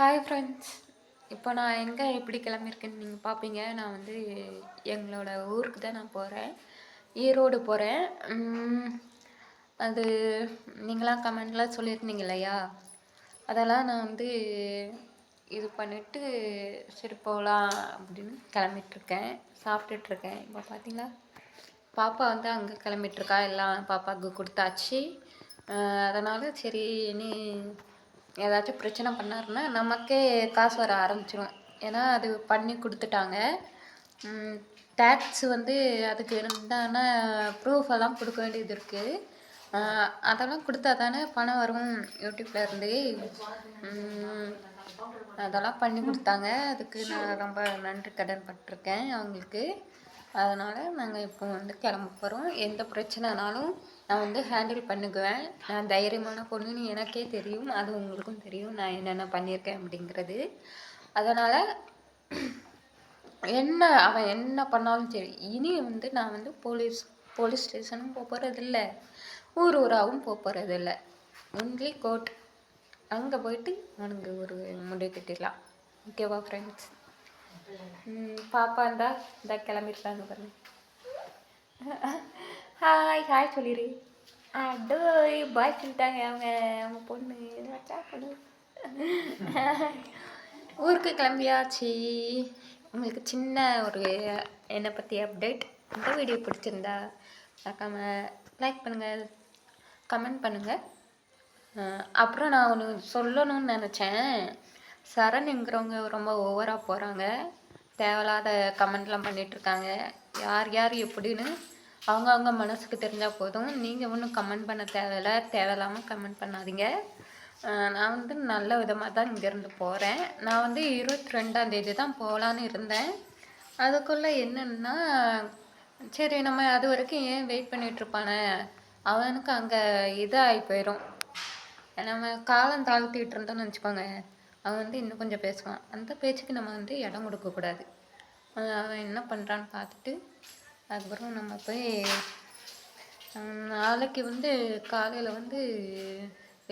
Hi friends இப்போ நான் எங்கே எப்படி கிளம்பியிருக்கேன்னு நீங்கள் பார்ப்பீங்க நான் வந்து எங்களோட ஊருக்கு தான் நான் போகிறேன் ஈரோடு போகிறேன் அது நீங்களாம் கமெண்ட்லாம் சொல்லியிருந்தீங்க இல்லையா? அதெல்லாம் நான் வந்து இது பண்ணிவிட்டு சரி போகலாம் அப்படின்னு கிளம்பிட்டுருக்கேன். சாப்பிட்டுட்ருக்கேன் இப்போ பார்த்தீங்களா பாப்பா வந்து அங்கே கிளம்பிட்டுருக்கா. எல்லாம் பாப்பாவுக்கு கொடுத்தாச்சு. அதனால் சரி இனி ஏதாச்சும் பிரச்சனை பண்ணாருன்னா நமக்கே காசு வர ஆரம்பிச்சிடும் ஏன்னா அது பண்ணி கொடுத்துட்டாங்க. டேக்ஸ் வந்து அதுக்கு இருந்தான ப்ரூஃப் எல்லாம் கொடுக்க வேண்டியது இருக்குது அதெல்லாம் கொடுத்தா தானே பணம் வரும் யூடியூப்லேருந்து அதெல்லாம் பண்ணி கொடுத்தாங்க. அதுக்கு நான் ரொம்ப நன்றி கடன் பட்டிருக்கேன் அவங்களுக்கு. அதனால் நாங்கள் இப்போ வந்து கிளம்ப போகிறோம் எந்த பிரச்சனைனாலும் நான் வந்து ஹேண்டில் பண்ணுக்குவேன் நான் தைரியமான பொண்ணுன்னு எனக்கே தெரியும். அது உங்களுக்கும் தெரியும். நான் என்னென்ன பண்ணியிருக்கேன் அப்படிங்கிறது. அதனால் என்ன அவன் என்ன பண்ணாலும் சரி இனி வந்து நான் வந்து போலீஸ் போலீஸ் ஸ்டேஷனும் போக போகிறதில்ல ஊர் ஊராகவும் போக போகிறதில்ல ஒன்லி கோர்ட் அங்கே போயிட்டு அவனுக்கு ஒரு முடிவு கட்டிடலாம். ஓகேவா ஃப்ரெண்ட்ஸ் பாப்பா இருந்தா இந்த கிளம்பிருக்காங்க பாருங்க ஹாய் ஹாய் சொல்லிடு அடோய் பாய் சொல்லிட்டாங்க அவங்க அவங்க பொண்ணு வச்சா பொண்ணு ஊருக்கு கிளம்பியாச்சு உங்களுக்கு சின்ன ஒரு என்னை பற்றி அப்டேட் இந்த வீடியோ பிடிச்சிருந்தா மறக்காமல் லைக் பண்ணுங்கள் கமெண்ட் பண்ணுங்கள் அப்புறம் நான் ஒன்று சொல்லணும்னு நினச்சேன் சரணுங்கிறவங்க ரொம்ப ஓவராக போகிறாங்க தேவையில்லாத கமெண்ட்லாம் பண்ணிகிட்ருக்காங்க யார் யார் எப்படின்னு அவங்கவுங்க மனசுக்கு தெரிஞ்சால் போதும். நீங்கள் ஒன்றும் கமெண்ட் பண்ண தேவையில்ல. தேவையில்லாமல் கமெண்ட் பண்ணாதீங்க. நான் வந்து நல்ல விதமாக தான் இங்கேருந்து போகிறேன் நான் வந்து இருபத்தி ரெண்டாந்தேதி தான் போகலான்னு இருந்தேன். அதுக்குள்ளே என்னென்னா சரி நம்ம அது வரைக்கும் ஏன் வெயிட் பண்ணிகிட்ருப்பானே அவனுக்கு அங்கே இதாகி போயிடும் நம்ம காலம் தாழ்த்திட்டு இருந்தோம்னு வச்சுக்கோங்க. அவன் வந்து இன்னும் கொஞ்சம் பேசுவான் அந்த பேச்சுக்கு நம்ம வந்து இடம் கொடுக்கக்கூடாது அவன் என்ன பண்ணுறான்னு பார்த்துட்டு அதுக்கப்புறம் நம்ம போய் நாளைக்கு வந்து காலையில் வந்து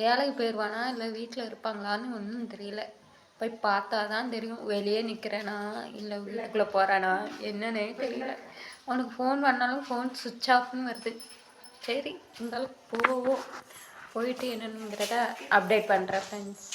வேலைக்கு போயிடுவானா இல்லை வீட்டில் இருப்பாங்களான்னு ஒன்றும் தெரியல. போய் பார்த்தா தான் தெரியும். வெளியே நிற்கிறேனா இல்லை வீட்டுக்குள்ளே போகிறானா என்னன்னே தெரியல. அவனுக்கு ஃபோன் பண்ணாலும் ஃபோன் சுவிட்ச் ஆஃப்னு வருது. சரி இருந்தாலும் போவோம். போயிட்டு என்னங்கிறத அப்டேட் பண்ணுறேன் ஃப்ரெண்ட்ஸ்